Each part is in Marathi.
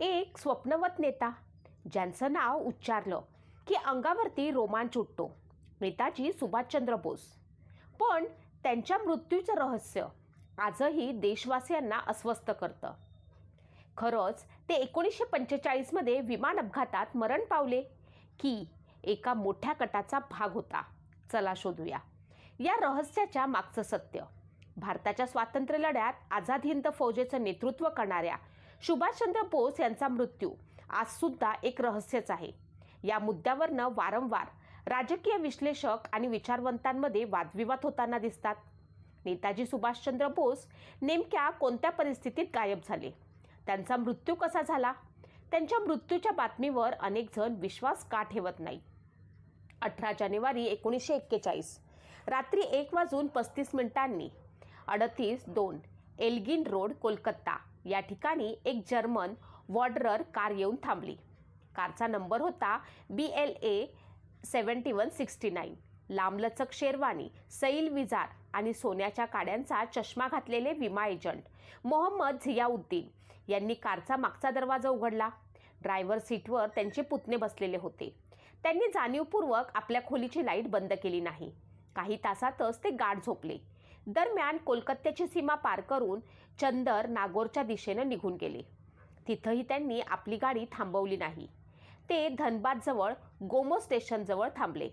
एक स्वप्नवत नेता ज्यांचं नाव उच्चारलं की अंगावरती रोमांच उठतो नेताजी सुभाषचंद्र बोस. पण त्यांच्या मृत्यूचं रहस्य आजही देशवासियांना अस्वस्थ करतं. खरंच ते एकोणीसशे पंचेचाळीसमध्ये विमान अपघातात मरण पावले की एका मोठ्या कटाचा भाग होता. चला शोधूया. या रहस्याच्या मागचं सत्य. भारताच्या स्वातंत्र्य लढ्यात आझाद हिंद फौजेचं नेतृत्व करणाऱ्या सुभाषचंद्र बोस यांचा मृत्यू. आजसुद्धा एक रहस्यच आहे. या मुद्द्यावरनं वारंवार राजकीय विश्लेषक आणि विचारवंतांमध्ये वादविवाद होताना दिसतात. नेताजी सुभाषचंद्र बोस नेमक्या कोणत्या परिस्थितीत गायब झाले? त्यांचा मृत्यू कसा झाला? त्यांच्या मृत्यूच्या बातमीवर अनेक जण विश्वास का ठेवत नाही अठरा जानेवारी एकोणीसशे एक्केचाळीस रात्री एक वाजून पस्तीस मिनिटांनी अडतीस दोन एल्गिन रोड कोलकाता. या ठिकाणी एक जर्मन वॉर्डरर कार येऊन थांबली. कारचा नंबर होता B L A seventy one sixty nine लांबलचक शेरवानी सैल विजार आणि सोन्याच्या काड्यांचा चष्मा घातलेले विमा एजंट मोहम्मद झियाउद्दीन यांनी कारचा मागचा दरवाजा उघडला. ड्रायव्हर सीटवर त्यांचे पुतणे बसलेले होते. त्यांनी जाणीवपूर्वक आपल्या खोलीची लाइट बंद केली नाही. काही तासातच ते गाढ झोपले. दरम्यान कोलकात्याची सीमा पार करून चंदर नागोरच्या दिशेनं निघून गेले. तिथंही त्यांनी आपली गाडी थांबवली नाही. ते धनबादजवळ गोमो स्टेशनजवळ थांबले.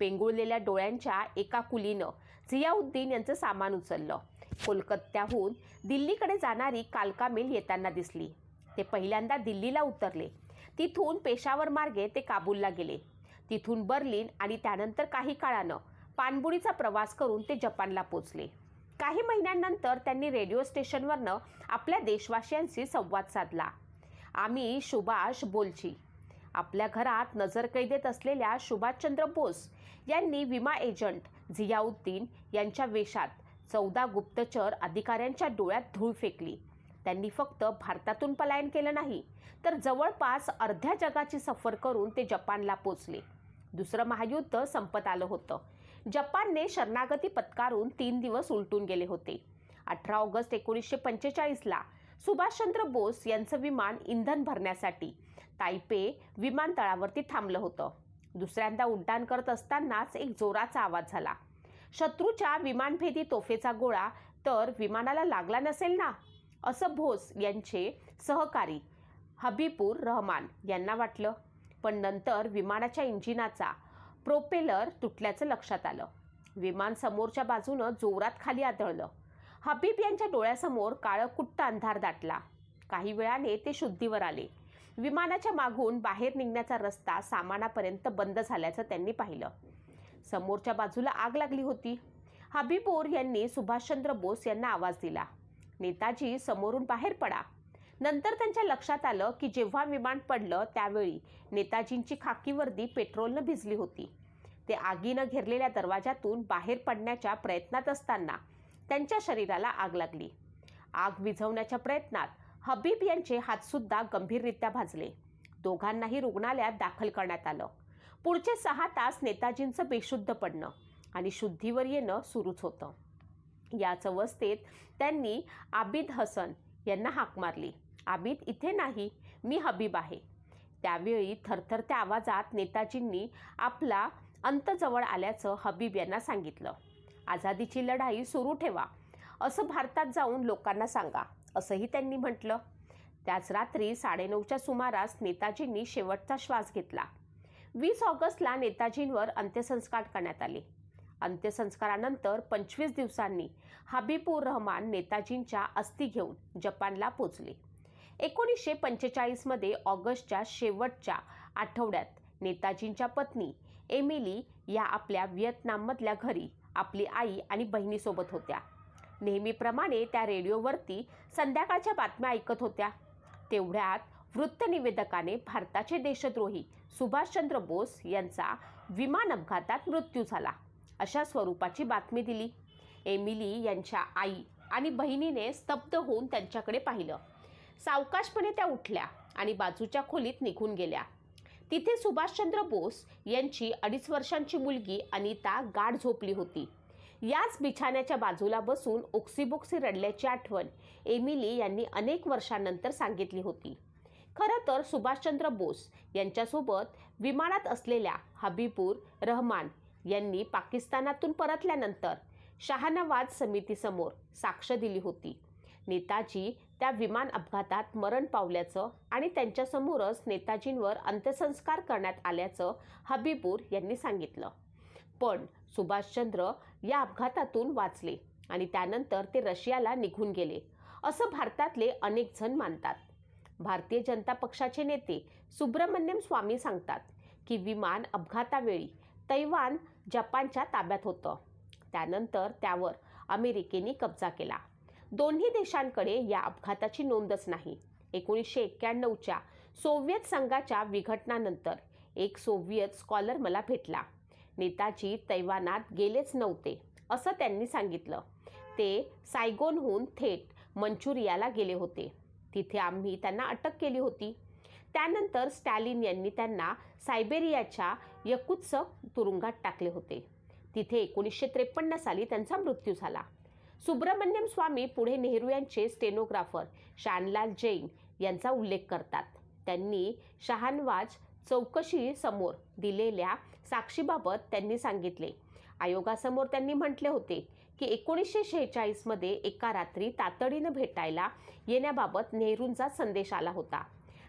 पेंगुळलेल्या डोळ्यांच्या एका कुलीनं झियाउद्दीन यांचं सामान उचललं. कोलकात्याहून दिल्लीकडे जाणारी कालका मेल येताना दिसली. ते पहिल्यांदा दिल्लीला उतरले. तिथून पेशावर मार्गे ते काबूलला गेले. तिथून बर्लिन आणि त्यानंतर काही काळानं पाणबुडीचा प्रवास करून ते जपानला पोचले. काही महिन्यांनंतर त्यांनी रेडिओ स्टेशनवरनं आपल्या देशवासियांशी संवाद साधला. आम्ही सुभाष बोलची. आपल्या घरात नजरकैदेत असलेल्या सुभाषचंद्र बोस यांनी विमा एजंट झियाउद्दीन यांच्या वेशात चौदा गुप्तचर अधिकाऱ्यांच्या डोळ्यात धूळ फेकली. त्यांनी फक्त भारतातून पलायन केलं नाही तर जवळपास अर्ध्या जगाची सफर करून ते जपानला पोचले. दुसरं महायुद्ध संपत आलं होतं. जपानने शरणागती पत्कारून तीन दिवस उलटून गेले होते. अठरा ऑगस्ट एकोणीसशे पंचेचाळीसला सुभाषचंद्र बोस यांचं विमान इंधन भरण्यासाठी तायपे विमानतळावरती थांबलं होतं. दुसऱ्यांदा उड्डाण करत असतानाच एक जोराचा आवाज झाला. शत्रूच्या विमानभेदी तोफेचा गोळा तर विमानाला लागला नसेल ना? असं भोस यांचे सहकारी हबीपूर रहमान यांना वाटलं. पण नंतर विमानाच्या इंजिनाचा प्रोपेलर तुटल्याचं लक्षात आलं. विमान समोरच्या बाजूनं जोरात खाली आदळलं. हबीब यांच्या डोळ्यासमोर काळं कुट्ट अंधार दाटला. काही वेळाने ते शुद्धीवर आले. विमानाच्या मागून बाहेर निघण्याचा रस्ता सामानापर्यंत बंद झाल्याचं त्यांनी पाहिलं. समोरच्या बाजूला आग लागली होती. हबीबोर यांनी सुभाषचंद्र बोस यांना आवाज दिला. नेताजी समोरून बाहेर पडा. नंतर त्यांच्या लक्षात आलं की जेव्हा विमान पडलं त्यावेळी नेताजींची खाकी वर्दी पेट्रोलनं भिजली होती. ते आगीनं घेरलेल्या दरवाजातून बाहेर पडण्याच्या प्रयत्नात असताना त्यांच्या शरीराला आग लागली. आग विझवण्याच्या प्रयत्नात हबीब यांचे हातसुद्धा गंभीररित्या भाजले. दोघांनाही रुग्णालयात दाखल करण्यात आलं. पुढचे सहा तास नेताजींचं बेशुद्ध पडणं आणि शुद्धीवर येणं सुरूच होतं. याच अवस्थेत त्यांनी आबिद हसन यांना हाक मारली. आबिद इथे नाही मी हबीब आहे. त्यावेळी थरथरत्या आवाजात नेताजींनी आपला अंत जवळ आल्याचं हबीब यांना सांगितलं. आझादीची लढाई सुरू ठेवा असं भारतात जाऊन लोकांना सांगा असंही त्यांनी म्हटलं. त्याच रात्री साडेनऊच्या सुमारास नेताजींनी शेवटचा श्वास घेतला. वीस ऑगस्टला नेताजींवर अंत्यसंस्कार करण्यात आले. अंत्यसंस्कारानंतर पंचवीस दिवसांनी हबीबूर रहमान नेताजींच्या अस्थी घेऊन जपानला पोचले. एकोणीसशे पंचेचाळीसमध्ये ऑगस्टच्या शेवटच्या आठवड्यात नेताजींच्या पत्नी एमिली या आपल्या व्हिएतनाममधल्या घरी आपली आई आणि बहिणीसोबत होत्या. नेहमीप्रमाणे त्या रेडिओवरती संध्याकाळच्या बातम्या ऐकत होत्या. तेवढ्यात वृत्तनिवेदकाने भारताचे देशद्रोही सुभाषचंद्र बोस यांचा विमान अपघातात मृत्यू झाला अशा स्वरूपाची बातमी दिली. एमिली यांच्या आई आणि बहिणीने स्तब्ध होऊन त्यांच्याकडे पाहिलं. सावकाशपणे त्या उठल्या आणि बाजूच्या खोलीत निघून गेल्या. तिथे सुभाषचंद्र बोस यांची अडीच वर्षांची मुलगी अनिता गाढ झोपली होती. याच बिछाण्याच्या बाजूला बसून ओक्सीबोक्सी रडल्याची आठवण एमिली यांनी अनेक वर्षांनंतर सांगितली होती. खरं तर सुभाषचंद्र बोस यांच्यासोबत विमानात असलेल्या हबीबूर रहमान यांनी पाकिस्तानातून परतल्यानंतर शहानवाज समितीसमोर साक्ष दिली होती. नेताजी त्या विमान अपघातात मरण पावल्याचं आणि त्यांच्यासमोरच नेताजींवर अंत्यसंस्कार करण्यात आल्याचं हबीबूर यांनी सांगितलं. पण सुभाषचंद्र या अपघातातून वाचले आणि त्यानंतर ते रशियाला निघून गेले असं भारतातले अनेक जण मानतात. भारतीय जनता पक्षाचे नेते सुब्रमण्यम स्वामी सांगतात की विमान अपघातावेळी तैवान जपानच्या ताब्यात होतं. त्यानंतर त्यावर अमेरिकेने कब्जा केला. दोन्ही देशांकडे या अपघाताची नोंदच नाही. एकोणीसशे एक्क्याण्णवच्या सोव्हिएत संघाच्या विघटनानंतर एक सोव्हिएत स्कॉलर मला भेटला. नेताजी तैवानात गेलेच नव्हते असं त्यांनी सांगितलं. ते सायगोनहून थेट मंचुरियाला गेले होते. तिथे आम्ही त्यांना अटक केली होती. त्यानंतर स्टॅलिन यांनी त्यांना सायबेरियाच्या यकुत्सक तुरुंगात टाकले होते. तिथे एकोणीसशे त्रेपन्न साली त्यांचा मृत्यू झाला. सुब्रमण्यम स्वामी पुढे नेहरू यांचे स्टेनोग्राफर शानलाल जैन यांचा उल्लेख करतात. त्यांनी शहानवाज चौकशी समोर दिलेल्या साक्षीबाबत त्यांनी सांगितले. आयोगासमोर त्यांनी म्हटले होते की एकोणीसशे शेहेचाळीसमध्ये एका रात्री तातडीनं भेटायला येण्याबाबत नेहरूंचा संदेश आला होता.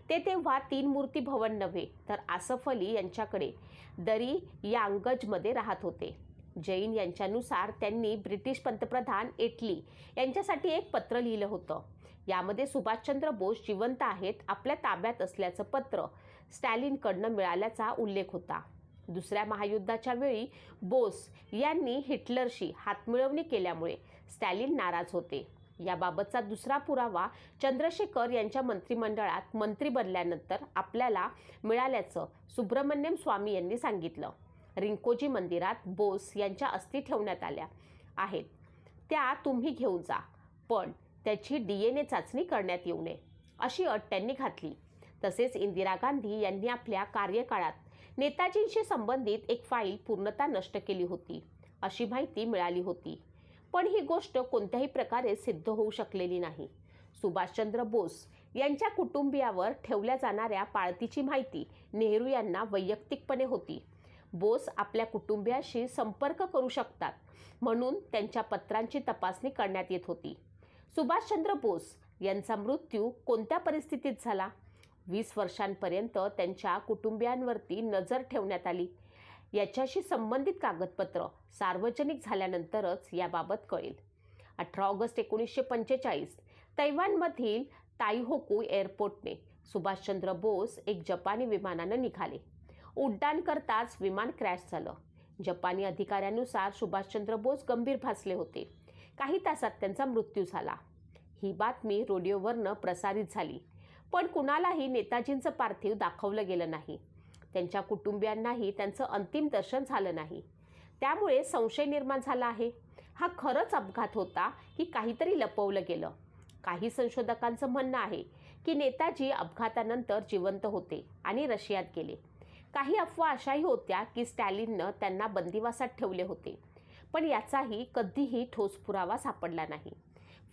ते तेव्हा तीन मूर्ती भवन नव्हे तर आसफ अली यांच्याकडे दरी यांगजमध्ये राहत होते. जैन यांच्यानुसार त्यांनी ब्रिटिश पंतप्रधान एटली यांच्यासाठी एक पत्र लिहिलं होतं. यामध्ये सुभाषचंद्र बोस जिवंत आहेत आपल्या ताब्यात असल्याचं पत्र स्टॅलिनकडनं मिळाल्याचा उल्लेख होता. दुसऱ्या महायुद्धाच्या वेळी बोस यांनी हिटलरशी हातमिळवणी केल्यामुळे स्टॅलिन नाराज होते. याबाबतचा दुसरा पुरावा चंद्रशेखर यांच्या मंत्रिमंडळात मंत्री बनल्यानंतर आपल्याला मिळाल्याचं सुब्रमण्यम स्वामी यांनी सांगितलं. रिंकोजी मंदिरात बोस यांच्या अस्थी ठेवण्यात आल्या आहेत. त्या तुम्ही घेऊन जा पण त्याची डी एन ए चाचणी करण्यात येऊ नये अशी अट त्यांनी घातली. तसेच इंदिरा गांधी यांनी आपल्या कार्यकाळात नेताजींशी संबंधित एक फाईल पूर्णता नष्ट केली होती अशी माहिती मिळाली होती. पण ही गोष्ट कोणत्याही प्रकारे सिद्ध होऊ शकलेली नाही. सुभाषचंद्र बोस यांच्या कुटुंबियावर ठेवल्या जाणाऱ्या पाळतीची माहिती नेहरू यांना वैयक्तिकपणे होती. बोस आपल्या कुटुंबियाशी संपर्क करू शकतात म्हणून त्यांच्या पत्रांची तपासणी करण्यात येत होती. सुभाषचंद्र बोस यांचा मृत्यू कोणत्या परिस्थितीत झाला? वीस वर्षांपर्यंत त्यांच्या कुटुंबियांवरती नजर ठेवण्यात आली. याच्याशी संबंधित कागदपत्र सार्वजनिक झाल्यानंतरच याबाबत कळेल. अठरा ऑगस्ट एकोणीसशे पंचेचाळीस तैवानमधील ताईहोकू एअरपोर्टने सुभाषचंद्र बोस एक जपानी विमानानं निघाले. उड्डाण करताच विमान क्रॅश झालं. जपानी अधिकाऱ्यानुसार सुभाषचंद्र बोस गंभीर भासले होते. काही तासात त्यांचा मृत्यू झाला. ही बातमी रेडिओवरनं प्रसारित झाली. पण कुणालाही नेताजींचं पार्थिव दाखवलं गेलं नाही. त्यांच्या कुटुंबियांनाही त्यांचं अंतिम दर्शन झालं नाही. त्यामुळे संशय निर्माण झाला आहे. हा खरंच अपघात होता की काहीतरी लपवलं गेलं? काही संशोधकांचं म्हणणं आहे की नेताजी अपघातानंतर जिवंत होते आणि रशियात गेले. काही अफवा अशाही होत्या की स्टॅलिननं त्यांना बंदिवासात ठेवले होते. पण याचाही कधीही ठोस पुरावा सापडला नाही.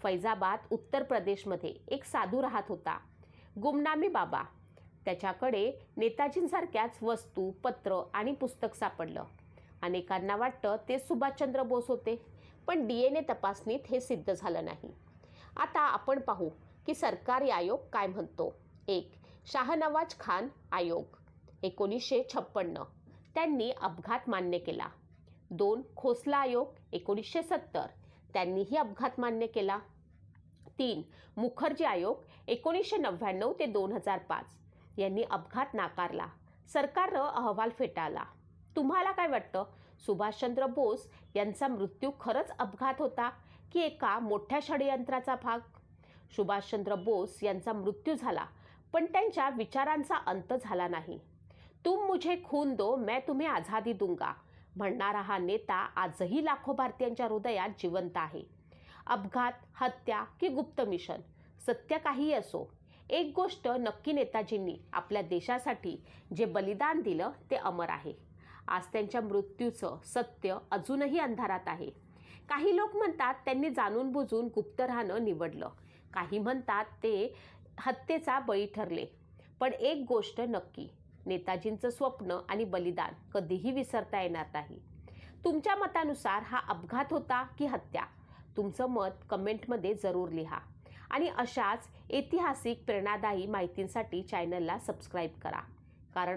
फैजाबाद उत्तर प्रदेशमध्ये एक साधू राहत होता. गुमनामी बाबा. त्याच्याकडे नेताजींसारख्याच वस्तू पत्र आणि पुस्तक सापडलं. अनेकांना वाटतं ते सुभाषचंद्र बोस होते पण डी एन ए तपासणीत हे सिद्ध झालं नाही. आता आपण पाहू की सरकारी आयोग काय म्हणतो. एक शाहनवाज खान आयोग. एकोणीसशे छप्पन्न. त्यांनी अपघात मान्य केला. दोन खोसला आयोग एकोणीसशे सत्तर. त्यांनीही अपघात मान्य केला. तीन मुखर्जी आयोग एकोणीसशे नव्याण्णव ते दोन हजार पाच. यांनी अपघात नाकारला. सरकारनं अहवाल फेटाळला. तुम्हाला काय वाटतं? सुभाषचंद्र बोस यांचा मृत्यू खरंच अपघात होता की एका मोठ्या षडयंत्राचा भाग? सुभाषचंद्र बोस यांचा मृत्यू झाला पण त्यांच्या विचारांचा अंत झाला नाही. तुम मुझे खून दो मैं तुम्हें आझादी दूंगा म्हणणारा हा नेता आजही लाखो भारतीयांच्या हृदयात जिवंत आहे. अपघात हत्या की गुप्त मिशन सत्य काहीही असो एक गोष्ट नक्की नेताजींनी आपल्या देशासाठी जे बलिदान दिलं ते अमर आहे. आज त्यांच्या मृत्यूचं सत्य अजूनही अंधारात आहे. काही लोक म्हणतात त्यांनी जाणून बुजून गुप्त राहणं निवडलं. काही म्हणतात ते हत्येचा बळी ठरले. पण एक गोष्ट नक्की नेताजींचं स्वप्न आणि बलिदान कधीही विसरता येणार नाही. तुमच्या मतानुसार हा अपघात होता की हत्या? तुमचं मत कमेंटमध्ये जरूर लिहा. आणि अशाच ऐतिहासिक प्रेरणादायी माहितींसाठी चॅनलला सबस्क्राईब करा. कारण